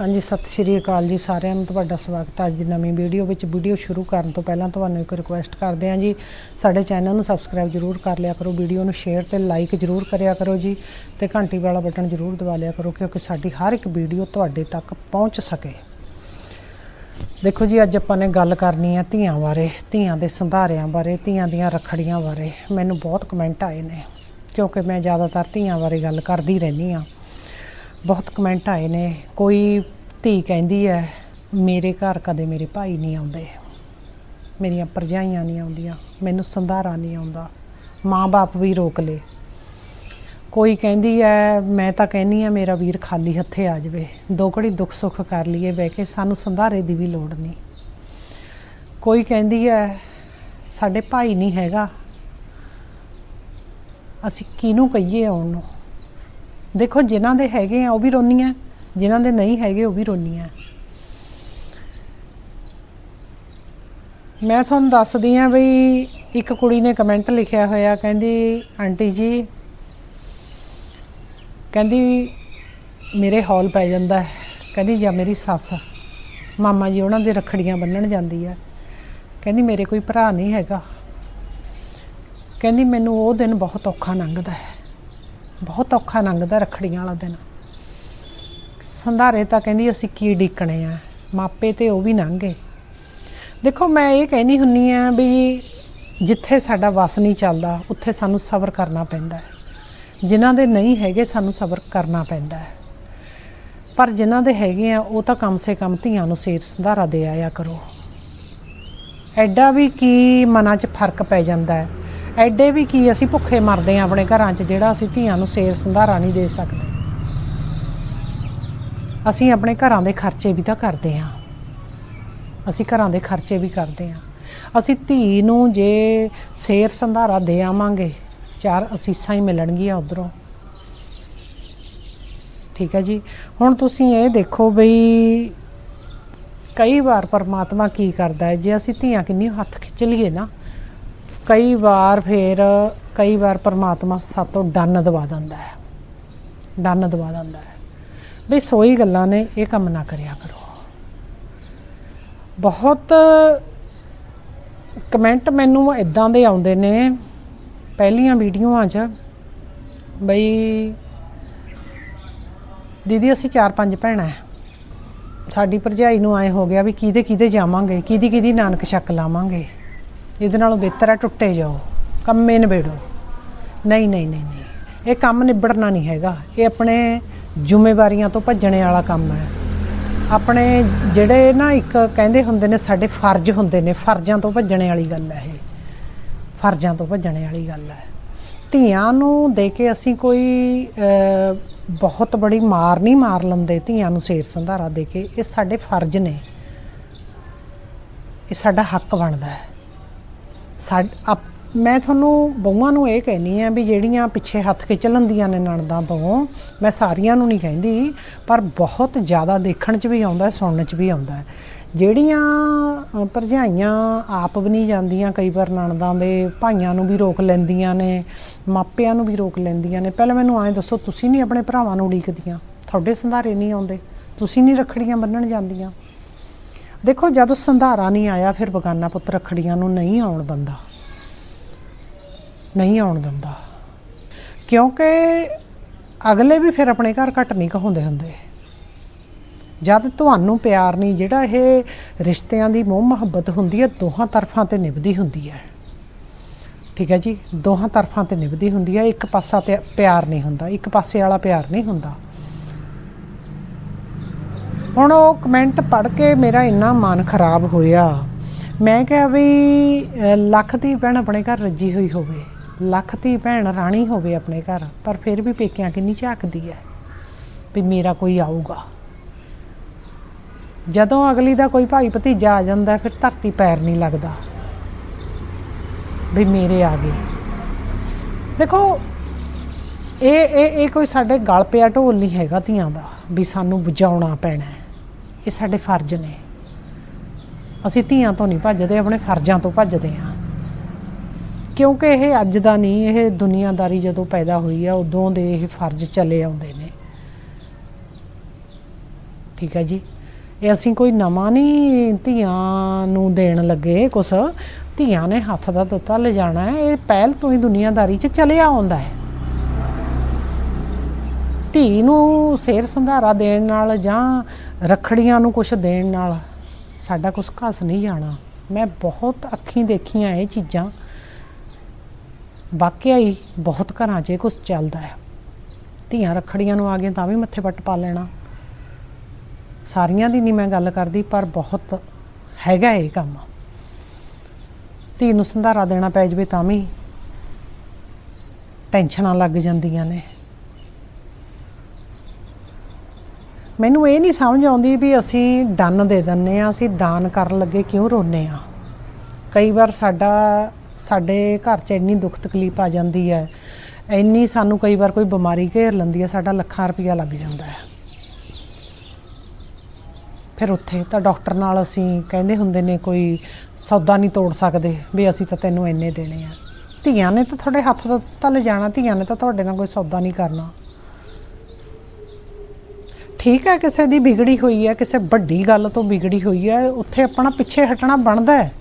ਹਾਂਜੀ, ਸਤਿ ਸ਼੍ਰੀ ਅਕਾਲ ਜੀ ਸਾਰਿਆਂ ਨੂੰ। ਤੁਹਾਡਾ ਸਵਾਗਤ ਹੈ ਅੱਜ ਦੀ ਨਵੀਂ ਵੀਡੀਓ ਵਿੱਚ। ਵੀਡੀਓ ਸ਼ੁਰੂ ਕਰਨ ਤੋਂ ਪਹਿਲਾਂ ਤੁਹਾਨੂੰ ਇੱਕ ਰਿਕੁਐਸਟ ਕਰਦੇ ਹਾਂ ਜੀ, ਸਾਡੇ ਚੈਨਲ ਨੂੰ ਸਬਸਕ੍ਰਾਈਬ ਜਰੂਰ ਕਰ ਲਿਆ ਕਰੋ, ਵੀਡੀਓ ਨੂੰ ਸ਼ੇਅਰ ਤੇ ਲਾਈਕ ਜਰੂਰ ਕਰਿਆ ਕਰੋ ਜੀ ਤੇ ਘੰਟੀ ਵਾਲਾ ਬਟਨ ਜਰੂਰ ਦਬਾ ਲਿਆ ਕਰੋ ਕਿਉਂਕਿ ਸਾਡੀ ਹਰ ਇੱਕ ਵੀਡੀਓ ਤੁਹਾਡੇ ਤੱਕ ਪਹੁੰਚ ਸਕੇ। ਦੇਖੋ ਜੀ, ਅੱਜ ਆਪਾਂ ਨੇ ਗੱਲ ਕਰਨੀ ਹੈ ਧੀਆਂ ਬਾਰੇ, ਧੀਆਂ ਦੇ ਸੰਧਾਰਿਆਂ ਬਾਰੇ, ਧੀਆਂ ਦੀਆਂ ਰੱਖੜੀਆਂ ਬਾਰੇ। ਮੈਨੂੰ ਬਹੁਤ ਕਮੈਂਟ ਆਏ ਨੇ ਕਿਉਂਕਿ ਮੈਂ ਜ਼ਿਆਦਾਤਰ ਧੀਆਂ ਬਾਰੇ ਗੱਲ ਕਰਦੀ ਰਹਿੰਦੀ ਹਾਂ। ਬਹੁਤ ਕਮੈਂਟ ਆਏ ਨੇ, ਕੋਈ ਧੀ ਕਹਿੰਦੀ ਹੈ, ਮੇਰੇ ਘਰ ਕਦੇ ਮੇਰੇ ਭਾਈ ਨਹੀਂ ਆਉਂਦੇ। ਮੇਰੀਆਂ ਭਰਜਾਈਆਂ ਨਹੀਂ ਆਉਂਦੀਆਂ, ਮੈਨੂੰ ਸੰਧਾਰਾ ਨਹੀਂ ਆਉਂਦਾ। ਮਾਂ-ਬਾਪ ਵੀ ਰੋਕ ਲੇ। ਕੋਈ ਕਹਿੰਦੀ ਹੈ, ਮੈਂ ਤਾਂ ਕਹਿੰਨੀ ਆ ਮੇਰਾ ਵੀਰ ਖਾਲੀ ਹੱਥੇ ਆ ਜਾਵੇ। ਦੋ ਘੜੀ ਦੁੱਖ ਸੁੱਖ ਕਰ ਲਈਏ, ਬਹਿ ਕੇ ਸਾਨੂੰ ਸੰਧਾਰੇ ਦੀ ਵੀ ਲੋੜ ਨਹੀਂ। ਕੋਈ ਕਹਿੰਦੀ ਹੈ, ਸਾਡੇ ਭਾਈ ਨਹੀਂ ਹੈਗਾ। ਅਸੀਂ ਕਿਹਨੂੰ ਕਹੀਏ ਆਉਣ ਨੂੰ? ਦੇਖੋ, ਜਿਨ੍ਹਾਂ ਦੇ ਹੈਗੇ ਆ, ਉਹ ਵੀ ਰੋਨੀਆਂ ਜਿਨ੍ਹਾਂ ਦੇ ਨਹੀਂ ਹੈਗੇ, ਉਹ ਵੀ ਰੋਨੀਆਂ ਮੈਂ ਤੁਹਾਨੂੰ ਦੱਸਦੀ ਆ ਬਈ ਇੱਕ ਕੁੜੀ ਨੇ ਕਮੈਂਟ ਲਿਖਿਆ ਹੋਇਆ, ਕਹਿੰਦੀ, ਆਂਟੀ ਜੀ, ਕਹਿੰਦੀ, ਮੇਰੇ ਹੌਲ ਪੈ ਜਾਂਦਾ ਹੈ। ਕਹਿੰਦੀ, ਜਾਂ ਮੇਰੀ ਸੱਸ, ਮਾਮਾ ਜੀ, ਉਹਨਾਂ ਦੇ ਰੱਖੜੀਆਂ ਬੰਨਣ ਜਾਂਦੀ ਹੈ। ਕਹਿੰਦੀ, ਮੇਰੇ ਕੋਈ ਭਰਾ ਨਹੀਂ ਹੈਗਾ। ਕਹਿੰਦੀ, ਮੈਨੂੰ ਉਹ ਦਿਨ ਬਹੁਤ ਔਖਾ ਲੰਘਦਾ ਹੈ। ਬਹੁਤ ਔਖਾ ਲੰਘਦਾ ਰੱਖੜੀਆਂ ਵਾਲਾ ਦਿਨ। ਸੰਧਾਰੇ ਤਾਂ ਕਹਿੰਦੀ ਅਸੀਂ ਕੀ ਡੀਕਣੇ ਆ, ਮਾਪੇ ਤੇ ਉਹ ਵੀ ਲੰਘੇ। ਦੇਖੋ, ਮੈਂ ਇਹ ਕਹਿਣੀ ਹੁੰਨੀ ਆ ਵੀ ਜਿੱਥੇ ਸਾਡਾ ਵਸ ਨਹੀਂ ਚੱਲਦਾ, ਉੱਥੇ ਸਾਨੂੰ ਸਬਰ ਕਰਨਾ ਪੈਂਦਾ ਹੈ। ਜਿਨ੍ਹਾਂ ਦੇ ਨਹੀਂ ਹੈਗੇ, ਸਾਨੂੰ ਸਬਰ ਕਰਨਾ ਪੈਂਦਾ ਹੈ। ਪਰ ਜਿਨ੍ਹਾਂ ਦੇ ਹੈਗੇ ਆ, ਉਹ ਤਾਂ ਕਮ ਸੇ ਕਮ ਧੀਆਂ ਨੂੰ ਸੇਰ ਸੰਧਾਰਾ ਦੇ ਆਇਆ ਕਰੋ। ਐਡਾ ਵੀ ਕੀ ਮਨਾਂ 'ਚ ਫ਼ਰਕ ਪੈ ਜਾਂਦਾ ਹੈ। ਐਡੇ ਵੀ ਕੀ ਅਸੀਂ ਭੁੱਖੇ ਮਰਦੇ ਆ ਆਪਣੇ ਘਰਾਂ 'ਚ ਜਿਹੜਾ ਅਸੀਂ ਧੀਆਂ ਨੂੰ ਸੇਰ ਸੰਧਾਰਾ ਨਹੀਂ ਦੇ ਸਕਦੇ। ਅਸੀਂ ਆਪਣੇ ਘਰਾਂ ਦੇ ਖਰਚੇ ਵੀ ਤਾਂ ਕਰਦੇ ਆ। ਅਸੀਂ ਘਰਾਂ ਦੇ ਖਰਚੇ ਵੀ ਕਰਦੇ ਆ। ਅਸੀਂ ਧੀ ਨੂੰ ਜੇ ਸੇਰ ਸੰਧਾਰਾ ਦੇ ਆਵਾਂਗੇ, ਚਾਰ ਅਸੀਸਾਂ ਹੀ ਮਿਲਣਗੀਆਂ ਉਧਰੋਂ। ਠੀਕ ਹੈ ਜੀ? ਹੁਣ ਤੁਸੀਂ ਇਹ ਦੇਖੋ ਬਈ ਕਈ ਵਾਰ ਪਰਮਾਤਮਾ ਕੀ ਕਰਦਾ ਹੈ, ਜੇ ਅਸੀਂ ਧੀਆਂ ਕਿੰਨੀ ਹੱਥ ਖਿੱਚ ਲਈਏ ਨਾ ਕਈ ਵਾਰ ਫੇਰ, ਕਈ ਵਾਰ ਪਰਮਾਤਮਾ ਸਾਤੋਂ ਡੰਨ ਦਵਾ ਦਿੰਦਾ ਹੈ। ਡੰਨ ਦਵਾ ਦਿੰਦਾ ਹੈ। ਬਈ ਸੋਈ ਗੱਲਾਂ ਨੇ, ਇਹ ਕੰਮ ਨਾ ਕਰਿਆ ਕਰੋ। ਬਹੁਤ ਕਮੈਂਟ ਮੈਨੂੰ ਇਦਾਂ ਦੇ ਆਉਂਦੇ ਨੇ, ਪਹਿਲੀਆਂ ਵੀਡੀਓਆਂ 'ਚ, ਬਈ ਦੀਦੀ ਅਸੀਂ ਚਾਰ ਪੰਜ ਭੈਣਾਂ ਹੈ। ਸਾਡੀ ਭਰਜਾਈ ਨੂੰ ਆਏ ਹੋ ਗਿਆ ਵੀ ਕਿਹਦੇ ਕਿਹਦੇ ਜਾਵਾਂਗੇ ਕਿਹਦੀ ਕਿਹਦੀ ਨਾਨਕ ਛੱਕ ਲਾਵਾਂਗੇ। ਇਹਦੇ ਨਾਲੋਂ ਬਿਹਤਰ ਹੈ ਟੁੱਟੇ ਜਾਓ, ਕੰਮੇ ਨਿਬੇੜੋ। ਨਹੀਂ ਨਹੀਂ ਨਹੀਂ ਨਹੀਂ, ਇਹ ਕੰਮ ਨਿਬੜਨਾ ਨਹੀਂ ਹੈਗਾ। ਇਹ ਆਪਣੇ ਜ਼ਿੰਮੇਵਾਰੀਆਂ ਤੋਂ ਭੱਜਣੇ ਵਾਲਾ ਕੰਮ ਹੈ। ਆਪਣੇ ਜਿਹੜੇ ਨਾ ਇੱਕ ਕਹਿੰਦੇ ਹੁੰਦੇ ਨੇ, ਸਾਡੇ ਫਰਜ਼ ਹੁੰਦੇ ਨੇ, ਫਰਜ਼ਾਂ ਤੋਂ ਭੱਜਣੇ ਵਾਲੀ ਗੱਲ ਹੈ ਇਹ। ਫਰਜ਼ਾਂ ਤੋਂ ਭੱਜਣੇ ਵਾਲੀ ਗੱਲ ਹੈ। ਧੀਆਂ ਨੂੰ ਦੇ ਕੇ ਅਸੀਂ ਕੋਈ ਬਹੁਤ ਬੜੀ ਮਾਰ ਨਹੀਂ ਮਾਰ ਲੰਦੇ, ਧੀਆਂ ਨੂੰ ਸੇਰ ਸੰਧਾਰਾ ਦੇ ਕੇ। ਇਹ ਸਾਡੇ ਫਰਜ਼ ਨੇ। ਇਹ ਸਾਡਾ ਹੱਕ ਬਣਦਾ ਹੈ। ਸਾਡ ਆਪ- ਮੈਂ ਤੁਹਾਨੂੰ ਬਹੂਆਂ ਨੂੰ ਇਹ ਕਹਿਨੀ ਆ ਵੀ ਜਿਹੜੀਆਂ ਪਿੱਛੇ ਹੱਥ ਖਿੱਚ ਲੈਂਦੀਆਂ ਨੇ ਨਣਦਾਂ ਤੋਂ, ਮੈਂ ਸਾਰੀਆਂ ਨੂੰ ਨਹੀਂ ਕਹਿੰਦੀ, ਪਰ ਬਹੁਤ ਜ਼ਿਆਦਾ ਦੇਖਣ 'ਚ ਵੀ ਆਉਂਦਾ, ਸੁਣਨ 'ਚ ਵੀ ਆਉਂਦਾ ਜਿਹੜੀਆਂ ਭਰਜਾਈਆਂ ਆਪ ਵੀ ਨਹੀਂ ਜਾਂਦੀਆਂ, ਕਈ ਵਾਰ ਨਣਦਾਂ ਦੇ ਭਾਈਆਂ ਨੂੰ ਵੀ ਰੋਕ ਲੈਂਦੀਆਂ ਨੇ, ਮਾਪਿਆਂ ਨੂੰ ਵੀ ਰੋਕ ਲੈਂਦੀਆਂ ਨੇ। ਪਹਿਲਾਂ ਮੈਨੂੰ ਐਂ ਦੱਸੋ, ਤੁਸੀਂ ਨਹੀਂ ਆਪਣੇ ਭਰਾਵਾਂ ਨੂੰ ਉਡੀਕਦੀਆਂ? ਤੁਹਾਡੇ ਸੰਧਾਰੇ ਨਹੀਂ ਆਉਂਦੇ। ਤੁਸੀਂ ਨਹੀਂ ਰੱਖੜੀਆਂ ਬੰਨਣ ਜਾਂਦੀਆਂ। ਦੇਖੋ, ਜਦ ਸੰਧਾਰਾ ਨਹੀਂ ਆਇਆ, ਫਿਰ ਬਗਾਨਾ ਪੁੱਤ ਰੱਖੜੀਆਂ ਨੂੰ ਨਹੀਂ ਆਉਣ ਦਿੰਦਾ। ਨਹੀਂ ਆਉਣ ਦਿੰਦਾ। ਕਿਉਂਕਿ ਅਗਲੇ ਵੀ ਫਿਰ ਆਪਣੇ ਘਰ ਘੱਟ ਨਹੀਂ ਕਹਾਉਂਦੇ ਹੁੰਦੇ। ਜਦ ਤੁਹਾਨੂੰ ਪਿਆਰ ਨਹੀਂ, ਜਿਹੜਾ ਇਹ ਰਿਸ਼ਤਿਆਂ ਦੀ ਮੋਹ ਮੁਹੱਬਤ ਹੁੰਦੀ ਹੈ, ਦੋਹਾਂ ਤਰਫਾਂ ਤੇ ਨਿਭਦੀ ਹੁੰਦੀ ਹੈ। ਠੀਕ ਹੈ ਜੀ? ਦੋਹਾਂ ਤਰਫਾਂ ਤੇ ਨਿਭਦੀ ਹੁੰਦੀ ਹੈ। ਇੱਕ ਪਾਸਾ ਤੇ ਪਿਆਰ ਨਹੀਂ ਹੁੰਦਾ, ਇੱਕ ਪਾਸੇ ਵਾਲਾ ਪਿਆਰ ਨਹੀਂ ਹੁੰਦਾ। ਹੁਣ ਉਹ ਕਮੈਂਟ ਪੜ੍ਹ ਕੇ ਮੇਰਾ ਇੰਨਾ ਮਨ ਖਰਾਬ ਹੋਇਆ। ਮੈਂ ਕਿਹਾ ਵੀ ਲੱਖ ਦੀ ਭੈਣ ਆਪਣੇ ਘਰ ਰੱਜੀ ਹੋਈ ਹੋਵੇ, ਲੱਖ ਦੀ ਭੈਣ ਰਾਣੀ ਹੋਵੇ ਆਪਣੇ ਘਰ, ਪਰ ਫਿਰ ਵੀ ਪੇਕਿਆਂ ਕਿੰਨੀ ਝਾਕਦੀ ਹੈ ਵੀ ਮੇਰਾ ਕੋਈ ਆਊਗਾ। ਜਦੋਂ ਅਗਲੀ ਦਾ ਕੋਈ ਭਾਈ ਭਤੀਜਾ ਆ ਜਾਂਦਾ, ਫਿਰ ਧਰਤੀ ਪੈਰ ਨਹੀਂ ਲੱਗਦਾ ਵੀ ਮੇਰੇ ਆ ਗਏ। ਦੇਖੋ, ਇਹ ਇਹ ਇਹ ਕੋਈ ਸਾਡੇ ਗਲ ਪਿਆ ਢੋਲ ਨਹੀਂ ਹੈਗਾ ਧੀਆਂ ਦਾ ਵੀ ਸਾਨੂੰ ਬੁਝਾਉਣਾ ਪੈਣਾ। ਇਹ ਸਾਡੇ ਫਰਜ਼ ਨੇ। ਅਸੀਂ ਧੀਆਂ ਤੋਂ ਨਹੀਂ ਭੱਜਦੇ, ਆਪਣੇ ਫਰਜ਼ਾਂ ਤੋਂ ਭੱਜਦੇ ਹਾਂ। ਕਿਉਂਕਿ ਇਹ ਅੱਜ ਦਾ ਨਹੀਂ, ਇਹ ਦੁਨੀਆਦਾਰੀ ਜਦੋਂ ਪੈਦਾ ਹੋਈ ਆ, ਉਦੋਂ ਦੇ ਇਹ ਫਰਜ਼ ਚੱਲੇ ਆਉਂਦੇ ਨੇ। ਠੀਕ ਹੈ ਜੀ? ਇਹ ਅਸੀਂ ਕੋਈ ਨਵਾਂ ਨਹੀਂ ਧੀਆਂ ਨੂੰ ਦੇਣ ਲੱਗੇ ਕੁਛ। ਧੀਆਂ ਨੇ ਹੱਥ ਦਾ ਦਿੱਤਾ ਲਿਜਾਣਾ ਹੈ, ਇਹ ਪਹਿਲ ਤੋਂ ਹੀ ਦੁਨੀਆਦਾਰੀ 'ਚ ਚੱਲਿਆ ਆਉਂਦਾ ਹੈ। ਧੀ ਨੂੰ ਸੇਰ ਸੰਧਾਰਾ ਦੇਣ ਨਾਲ ਜਾਂ ਰਖੜੀਆਂ ਨੂੰ ਕੁਝ ਦੇਣ ਨਾਲ ਸਾਡਾ ਕੁਝ ਘਸ ਨਹੀਂ ਜਾਣਾ। ਮੈਂ ਬਹੁਤ ਅੱਖੀਂ ਦੇਖੀਆਂ ਇਹ ਚੀਜ਼ਾਂ। ਵਾਕਿਆ ਹੀ ਬਹੁਤ ਘਰਾਂ 'ਚ ਇਹ ਕੁਝ ਚੱਲਦਾ ਹੈ ਧੀਆਂ ਰਖੜੀਆਂ ਨੂੰ ਆ ਗਏ ਤਾਂ ਵੀ ਮੱਥੇ ਪੱਟ ਪਾ ਲੈਣਾ। ਸਾਰੀਆਂ ਦੀ ਨਹੀਂ ਮੈਂ ਗੱਲ ਕਰਦੀ, ਪਰ ਬਹੁਤ ਹੈਗਾ ਇਹ ਕੰਮ। ਧੀ ਨੂੰ ਸੰਧਾਰਾ ਦੇਣਾ ਪੈ ਜਵੇ ਤਾਂ ਵੀ ਟੈਨਸ਼ਨਾਂ ਲੱਗ ਜਾਂਦੀਆਂ ਨੇ। ਮੈਨੂੰ ਇਹ ਨਹੀਂ ਸਮਝ ਆਉਂਦੀ ਵੀ ਅਸੀਂ ਡੰਨ ਦੇ ਦਿੰਨੇ ਆ, ਅਸੀਂ ਦਾਨ ਕਰਨ ਲੱਗੇ ਕਿਉਂ ਰੋਨੇ ਆ? ਕਈ ਵਾਰ ਸਾਡਾ, ਸਾਡੇ ਘਰ 'ਚ ਇੰਨੀ ਦੁੱਖ ਤਕਲੀਫ ਆ ਜਾਂਦੀ ਹੈ, ਇੰਨੀ ਸਾਨੂੰ ਕਈ ਵਾਰ ਕੋਈ ਬਿਮਾਰੀ ਘੇਰ ਲੈਂਦੀ ਹੈ, ਸਾਡਾ ਲੱਖਾਂ ਰੁਪਇਆ ਲੱਗ ਜਾਂਦਾ ਹੈ। ਫਿਰ ਉੱਥੇ ਤਾਂ ਡਾਕਟਰ ਨਾਲ ਅਸੀਂ ਕਹਿੰਦੇ ਹੁੰਦੇ ਨੇ, ਕੋਈ ਸੌਦਾ ਨਹੀਂ ਤੋੜ ਸਕਦੇ ਵੀ ਅਸੀਂ ਤਾਂ ਤੈਨੂੰ ਇੰਨੇ ਦੇਣੇ ਆ। ਧੀਆਂ ਨੇ ਤਾਂ ਤੁਹਾਡੇ ਹੱਥ ਦਾ ਤਾਂ ਲੈ ਜਾਣਾ ਧੀਆਂ ਨੇ ਤਾਂ ਤੁਹਾਡੇ ਨਾਲ ਕੋਈ ਸੌਦਾ ਨਹੀਂ ਕਰਨਾ। ਠੀਕ ਹੈ, ਕਿਸੇ ਦੀ ਵਿਗੜੀ ਹੋਈ ਹੈ, ਕਿਸੇ ਵੱਡੀ ਗੱਲ ਤੋਂ ਵਿਗੜੀ ਹੋਈ ਹੈ, ਉੱਥੇ ਆਪਣਾ ਪਿੱਛੇ ਹਟਣਾ ਬਣਦਾ ਹੈ।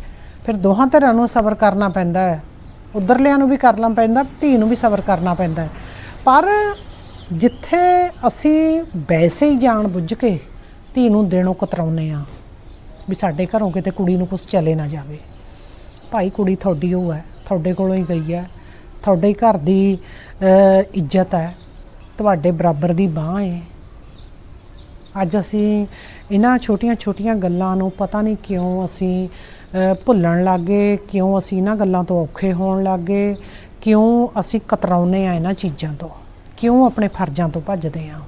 ਫਿਰ ਦੋਹਾਂ ਧਿਰਾਂ ਨੂੰ ਸਬਰ ਕਰਨਾ ਪੈਂਦਾ ਹੈ। ਉਧਰਲਿਆਂ ਨੂੰ ਵੀ ਕਰਨਾ ਪੈਂਦਾ, ਧੀ ਨੂੰ ਵੀ ਸਬਰ ਕਰਨਾ ਪੈਂਦਾ ਹੈ। ਪਰ ਜਿੱਥੇ ਅਸੀਂ ਵੈਸੇ ਹੀ ਜਾਣ ਬੁੱਝ ਕੇ ਧੀ ਨੂੰ ਦੇਣੋਂ ਕਤਰਾਉਨੇ ਆ ਵੀ ਸਾਡੇ ਘਰੋਂ ਕਿਤੇ ਕੁੜੀ ਨੂੰ ਕੁਝ ਚਲੇ ਨਾ ਜਾਵੇ। ਭਾਈ, ਕੁੜੀ ਤੁਹਾਡੀ ਉਹ ਹੈ, ਤੁਹਾਡੇ ਕੋਲੋਂ ਹੀ ਗਈ ਹੈ, ਤੁਹਾਡੇ ਘਰ ਦੀ ਇੱਜ਼ਤ ਹੈ, ਤੁਹਾਡੇ ਬਰਾਬਰ ਦੀ ਬਾਹ ਹੈ। ਅੱਜ ਅਸੀਂ ਇਹਨਾਂ ਛੋਟੀਆਂ-ਛੋਟੀਆਂ ਗੱਲਾਂ ਨੂੰ ਪਤਾ ਨਹੀਂ ਕਿਉਂ ਅਸੀਂ ਅ, ਭੁੱਲਣ ਲੱਗੇ ਕਿਉਂ ਅਸੀਂ ਇਹਨਾਂ ਗੱਲਾਂ ਤੋਂ ਔਖੇ ਹੋਣ ਲੱਗੇ ਕਿਉਂ ਅਸੀਂ ਕਤਰਾਉਨੇ ਆ ਇਹਨਾਂ ਚੀਜ਼ਾਂ ਤੋਂ ਕਿਉਂ ਆਪਣੇ ਫਰਜ਼ਾਂ ਤੋਂ ਭੱਜਦੇ ਆ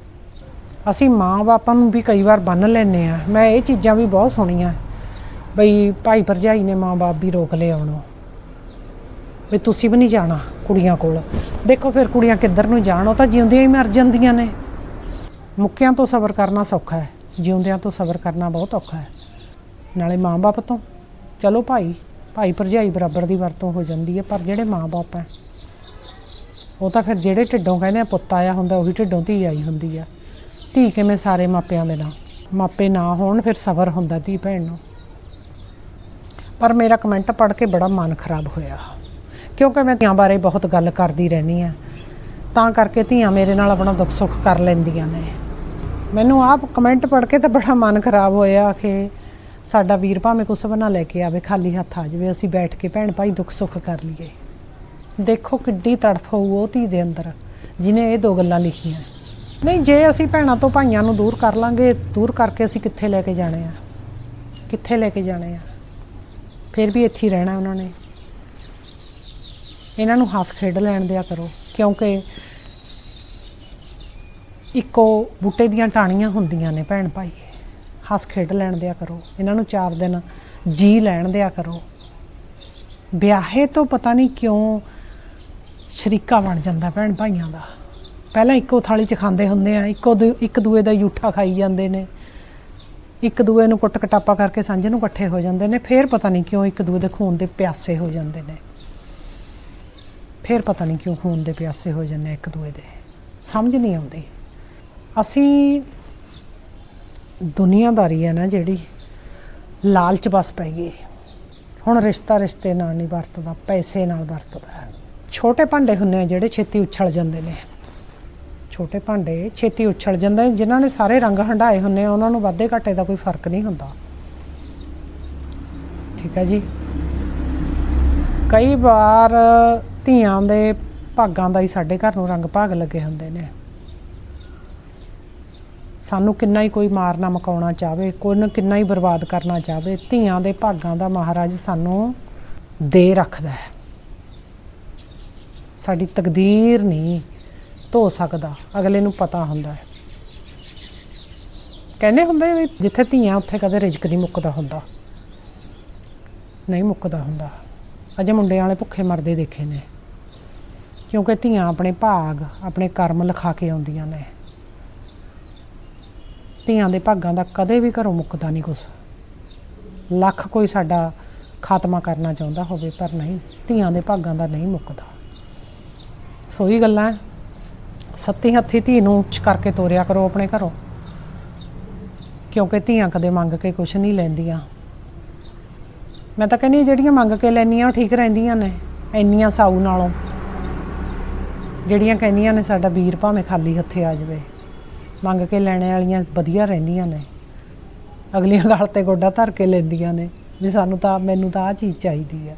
ਅਸੀਂ ਮਾਂ-ਬਾਪਾਂ ਨੂੰ ਵੀ ਕਈ ਵਾਰ ਬੰਨ ਲੈਨੇ ਆ ਮੈਂ ਇਹ ਚੀਜ਼ਾਂ ਵੀ ਬਹੁਤ ਸੁਣੀਆਂ। ਬਈ ਭਾਈ ਭਰਜਾਈ ਨੇ ਮਾਂ-ਬਾਪ ਵੀ ਰੋਕ ਲਏ ਆਉਣੋਂ ਵੀ ਤੁਸੀਂ ਵੀ ਨਹੀਂ ਜਾਣਾ ਕੁੜੀਆਂ ਕੋਲ। ਦੇਖੋ ਫਿਰ ਕੁੜੀਆਂ ਕਿੱਧਰ ਨੂੰ ਜਾਣ ਉਹ ਤਾਂ ਜਿਉਂਦੀਆਂ ਹੀ ਮਰ ਜਾਂਦੀਆਂ ਨੇ। ਮੁੱਕਿਆਂ ਤੋਂ ਸਬਰ ਕਰਨਾ ਸੌਖਾ ਹੈ, ਜਿਉਂਦਿਆਂ ਤੋਂ ਸਬਰ ਕਰਨਾ ਬਹੁਤ ਔਖਾ ਹੈ। ਨਾਲੇ ਮਾਂ-ਬਾਪ ਤੋਂ। ਚਲੋ ਭਾਈ ਭਾਈ ਭਰਜਾਈ ਬਰਾਬਰ ਦੀ ਵਰਤੋਂ ਹੋ ਜਾਂਦੀ ਹੈ, ਪਰ ਜਿਹੜੇ ਮਾਂ-ਬਾਪ ਹੈ, ਉਹ ਤਾਂ ਫਿਰ ਜਿਹੜੇ ਢਿੱਡੋਂ ਕਹਿੰਦੇ ਆ, ਪੁੱਤ ਆਇਆ ਹੁੰਦਾ, ਉਹੀ ਢਿੱਡੋਂ ਧੀ ਆਈ ਹੁੰਦੀ ਆ। ਧੀ ਕਿਵੇਂ ਸਾਰੇ ਮਾਪਿਆਂ ਦੇ ਨਾਲ ਮਾਪੇ ਨਾ ਹੋਣ, ਫਿਰ ਸਬਰ ਹੁੰਦਾ ਧੀ ਭੈਣ ਨੂੰ। ਪਰ ਮੇਰਾ ਕਮੈਂਟ ਪੜ੍ਹ ਕੇ ਬੜਾ ਮਨ ਖਰਾਬ ਹੋਇਆ। ਕਿਉਂਕਿ ਮੈਂ ਧੀਆਂ ਬਾਰੇ ਬਹੁਤ ਗੱਲ ਕਰਦੀ ਰਹਿੰਦੀ ਆ ਤਾਂ ਕਰਕੇ ਧੀਆਂ ਮੇਰੇ ਨਾਲ ਆਪਣਾ ਦੁੱਖ ਸੁੱਖ ਕਰ ਲੈਂਦੀਆਂ ਨੇ। ਮੈਨੂੰ ਆਪ ਕਮੈਂਟ ਪੜ੍ਹ ਕੇ ਤਾਂ ਬੜਾ ਮਨ ਖਰਾਬ ਹੋਇਆ ਕਿ ਸਾਡਾ ਵੀਰ ਭਾਵੇਂ ਕੁਛ ਬਣਾ ਲੈ ਕੇ ਆਵੇ, ਖਾਲੀ ਹੱਥ ਆ ਜਾਵੇ, ਅਸੀਂ ਬੈਠ ਕੇ ਭੈਣ ਭਾਈ ਦੁੱਖ ਸੁੱਖ ਕਰ ਲਈਏ। ਦੇਖੋ ਕਿੱਡੀ ਤੜਫ ਹੋਊ ਉਹ ਧੀ ਦੇ ਅੰਦਰ ਜਿਨੇ ਇਹ ਦੋ ਗੱਲਾਂ ਲਿਖੀਆਂ। ਨਹੀਂ, ਜੇ ਅਸੀਂ ਭੈਣਾਂ ਤੋਂ ਭਾਈਆਂ ਨੂੰ ਦੂਰ ਕਰ ਲਾਂਗੇ, ਦੂਰ ਕਰਕੇ ਅਸੀਂ ਕਿੱਥੇ ਲੈ ਕੇ ਜਾਣੇ ਆ? ਕਿੱਥੇ ਲੈ ਕੇ ਜਾਣੇ ਆ? ਫਿਰ ਵੀ ਇੱਥੇ ਰਹਿਣਾ ਉਹਨਾਂ ਨੇ। ਇਹਨਾਂ ਨੂੰ ਹੱਸ ਖੇਡ ਲੈਣ ਦਿਆ ਕਰੋ, ਕਿਉਂਕਿ ਇੱਕੋ ਬੂਟੇ ਦੀਆਂ ਟਾਹਣੀਆਂ ਹੁੰਦੀਆਂ ਨੇ ਭੈਣ ਭਾਈ। ਹੱਸ ਖੇਡ ਲੈਣ ਦਿਆ ਕਰੋ। ਇਹਨਾਂ ਨੂੰ ਚਾਰ ਦਿਨ ਜੀ ਲੈਣ ਦਿਆ ਕਰੋ। ਵਿਆਹੇ ਤੋਂ ਪਤਾ ਨਹੀਂ ਕਿਉਂ ਸ਼ਰੀਕਾ ਬਣ ਜਾਂਦਾ ਭੈਣ ਭਾਈਆਂ ਦਾ। ਪਹਿਲਾਂ ਇੱਕੋ ਥਾਲੀ 'ਚ ਖਾਂਦੇ ਹੁੰਦੇ ਆ, ਇੱਕੋ ਦੂ- ਇੱਕ ਦੂਏ ਦਾ ਝੂਠਾ ਖਾਈ ਜਾਂਦੇ ਨੇ। ਇੱਕ ਦੂਏ ਨੂੰ ਕੁੱਟ ਕਟਾਪਾ ਕਰਕੇ ਸਾਂਝੇ ਨੂੰ ਇਕੱਠੇ ਹੋ ਜਾਂਦੇ ਨੇ। ਫਿਰ ਪਤਾ ਨਹੀਂ ਕਿਉਂ ਇੱਕ ਦੂਏ ਦੇ ਖੂਨ ਦੇ ਪਿਆਸੇ ਹੋ ਜਾਂਦੇ ਨੇ। ਫਿਰ ਪਤਾ ਨਹੀਂ ਕਿਉਂ ਖੂਨ ਦੇ ਪਿਆਸੇ ਹੋ ਜਾਂਦੇ ਇੱਕ ਦੂਏ ਦੇ। ਸਮਝ ਨਹੀਂ ਆਉਂਦੀ। ਅਸੀਂ ਦੁਨੀਆਦਾਰੀ ਹੈ ਨਾ ਜਿਹੜੀ, ਲਾਲਚ ਬਸ ਪੈ ਗਈ। ਹੁਣ ਰਿਸ਼ਤਾ ਰਿਸ਼ਤੇ ਨਾਲ ਨਹੀਂ ਵਰਤਦਾ, ਪੈਸੇ ਨਾਲ ਵਰਤਦਾ ਛੋਟੇ ਭਾਂਡੇ ਹੁੰਦੇ ਆ ਜਿਹੜੇ ਛੇਤੀ ਉਛਲ ਜਾਂਦੇ ਨੇ। ਛੋਟੇ ਭਾਂਡੇ ਛੇਤੀ ਉਛਲ ਜਾਂਦੇ ਨੇ, ਜਿਨ੍ਹਾਂ ਨੇ ਸਾਰੇ ਰੰਗ ਹੰਡਾਏ ਹੁੰਦੇ ਆ, ਉਹਨਾਂ ਨੂੰ ਵਾਧੇ ਘਾਟੇ ਦਾ ਕੋਈ ਫ਼ਰਕ ਨਹੀਂ ਹੁੰਦਾ। ਠੀਕ ਹੈ ਜੀ? ਕਈ ਵਾਰ ਧੀਆਂ ਦੇ ਭਾਗਾਂ ਦਾ ਹੀ ਸਾਡੇ ਘਰ ਨੂੰ ਰੰਗ ਭਾਗ ਲੱਗੇ ਹੁੰਦੇ ਨੇ। ਸਾਨੂੰ ਕਿੰਨਾ ਹੀ ਕੋਈ ਮਾਰਨਾ ਮਕਾਉਣਾ ਚਾਹਵੇ ਕੋਈ ਨਾ ਕਿੰਨਾ ਹੀ ਬਰਬਾਦ ਕਰਨਾ ਚਾਹਵੇ ਧੀਆਂ ਦੇ ਭਾਗਾਂ ਦਾ ਮਹਾਰਾਜ ਸਾਨੂੰ ਦੇ ਰੱਖਦਾ ਹੈ। ਸਾਡੀ ਤਕਦੀਰ ਨਹੀਂ ਧੋ ਸਕਦਾ, ਅਗਲੇ ਨੂੰ ਪਤਾ ਹੁੰਦਾ ਹੈ। ਕਹਿੰਦੇ ਹੁੰਦੇ ਵੀ ਜਿੱਥੇ ਧੀਆਂ, ਉੱਥੇ ਕਦੇ ਰਿਜਕ ਨਹੀਂ ਮੁੱਕਦਾ ਹੁੰਦਾ। ਨਹੀਂ ਮੁੱਕਦਾ ਹੁੰਦਾ। ਅਜੇ ਮੁੰਡਿਆਂ ਵਾਲੇ ਭੁੱਖੇ ਮਰਦੇ ਦੇਖੇ ਨੇ। ਕਿਉਂਕਿ ਧੀਆਂ ਆਪਣੇ ਭਾਗ, ਆਪਣੇ ਕਰਮ ਲਿਖਾ ਕੇ ਆਉਂਦੀਆਂ ਨੇ। ਧੀਆਂ ਦੇ ਭਾਗਾਂ ਦਾ ਕਦੇ ਵੀ ਘਰੋਂ ਮੁੱਕਦਾ ਨਹੀਂ ਕੁਛ। ਲੱਖ ਕੋਈ ਸਾਡਾ ਖਾਤਮਾ ਕਰਨਾ ਚਾਹੁੰਦਾ ਹੋਵੇ, ਪਰ ਨਹੀਂ, ਧੀਆਂ ਦੇ ਭਾਗਾਂ ਦਾ ਨਹੀਂ ਮੁੱਕਦਾ। ਸੋ ਹੀ ਗੱਲਾਂ ਸੱਤੀ ਹੱਥੀ ਧੀ ਨੂੰ ਕਰਕੇ ਤੋਰਿਆ ਕਰੋ ਆਪਣੇ ਘਰੋਂ। ਕਿਉਂਕਿ ਧੀਆਂ ਕਦੇ ਮੰਗ ਕੇ ਕੁਝ ਨਹੀਂ ਲੈਂਦੀਆਂ। ਮੈਂ ਤਾਂ ਕਹਿੰਦੀ ਜਿਹੜੀਆਂ ਮੰਗ ਕੇ ਲੈਂਦੀਆਂ, ਉਹ ਠੀਕ ਰਹਿੰਦੀਆਂ ਨੇ, ਇੰਨੀਆਂ ਸਾਊ ਨਾਲੋਂ। ਜਿਹੜੀਆਂ ਕਹਿੰਦੀਆਂ ਨੇ, ਸਾਡਾ ਵੀਰ ਭਾਵੇਂ ਖਾਲੀ ਹੱਥੇ ਆ ਜਾਵੇ। ਮੰਗ ਕੇ ਲੈਣੇ ਵਾਲੀਆਂ ਵਧੀਆ ਰਹਿੰਦੀਆਂ ਨੇ। ਅਗਲੀਆਂ ਗਲ ਤੇ ਗੋਡਾ ਧਰ ਕੇ ਲੈਂਦੀਆਂ ਨੇ ਵੀ ਸਾਨੂੰ ਤਾਂ, ਮੈਨੂੰ ਤਾਂ ਆ ਚੀਜ਼ ਚਾਹੀਦੀ ਹੈ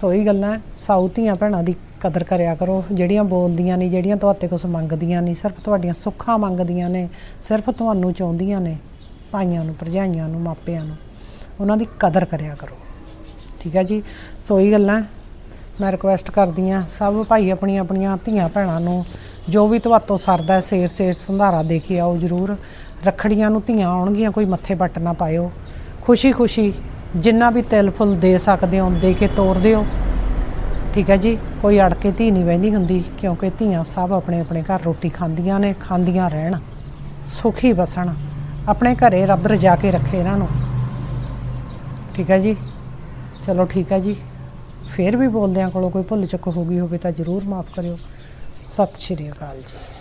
ਸੋ ਇਹ ਗੱਲਾਂ ਸਾਊ ਧੀਆਂ ਭੈਣਾਂ ਦੀ ਕਦਰ ਕਰਿਆ ਕਰੋ। ਜਿਹੜੀਆਂ ਬੋਲਦੀਆਂ ਨਹੀਂ ਜਿਹੜੀਆਂ ਤੁਹਾਡੇ ਕੁਝ ਮੰਗਦੀਆਂ ਨਹੀਂ ਸਿਰਫ ਤੁਹਾਡੀਆਂ ਸੁੱਖਾਂ ਮੰਗਦੀਆਂ ਨੇ, ਸਿਰਫ ਤੁਹਾਨੂੰ ਚਾਹੁੰਦੀਆਂ ਨੇ, ਭਾਈਆਂ ਨੂੰ, ਭਰਜਾਈਆਂ ਨੂੰ, ਮਾਪਿਆਂ ਨੂੰ, ਉਹਨਾਂ ਦੀ ਕਦਰ ਕਰਿਆ ਕਰੋ। ਠੀਕ ਹੈ ਜੀ? ਸੋ ਇਹ ਗੱਲਾਂ ਮੈਂ ਰਿਕੁਐਸਟ ਕਰਦੀ ਹਾਂ, ਸਭ ਭਾਈ ਆਪਣੀਆਂ ਆਪਣੀਆਂ ਧੀਆਂ ਭੈਣਾਂ ਨੂੰ ਜੋ ਵੀ ਤੁਹਾਤੋਂ ਸਰਦਾ ਹੈ, ਸੇਰ ਸੇਰ ਸੰਧਾਰਾ ਦੇ ਕੇ ਆਓ ਜਰੂਰ। ਰੱਖੜੀਆਂ ਨੂੰ ਧੀਆਂ ਆਉਣਗੀਆਂ ਕੋਈ ਮੱਥੇ ਬੱਟ ਨਾ ਪਾਇਓ। ਖੁਸ਼ੀ ਖੁਸ਼ੀ ਜਿੰਨਾ ਵੀ ਤਿਲ ਫੁੱਲ ਦੇ ਸਕਦੇ ਹੋ ਦੇ ਕੇ ਤੋਰ ਦਿਓ। ਠੀਕ ਹੈ ਜੀ ਕੋਈ ਅੜ ਕੇ ਧੀ ਨਹੀਂ ਵਹਿੰਦੀ ਹੁੰਦੀ ਕਿਉਂਕਿ ਧੀਆਂ ਸਭ ਆਪਣੇ ਆਪਣੇ ਘਰ ਰੋਟੀ ਖਾਂਦੀਆਂ ਨੇ ਖਾਂਦੀਆਂ ਰਹਿਣ। ਸੁਖੀ ਬਸਣ ਆਪਣੇ ਘਰੇ ਰੱਬ ਰਜਾ ਕੇ ਰੱਖੇ ਇਹਨਾਂ ਨੂੰ। ਠੀਕ ਹੈ ਜੀ ਚਲੋ ਠੀਕ ਹੈ ਜੀ। ਫੇਰ ਵੀ ਬੋਲਦਿਆਂ ਕੋਲੋਂ ਕੋਈ ਭੁੱਲ ਚੁੱਕ ਹੋ ਗਈ ਹੋਵੇ ਤਾਂ ਜ਼ਰੂਰ ਮਾਫ ਕਰਿਓ। ਸਤਿ ਸ਼੍ਰੀ ਅਕਾਲ ਜੀ।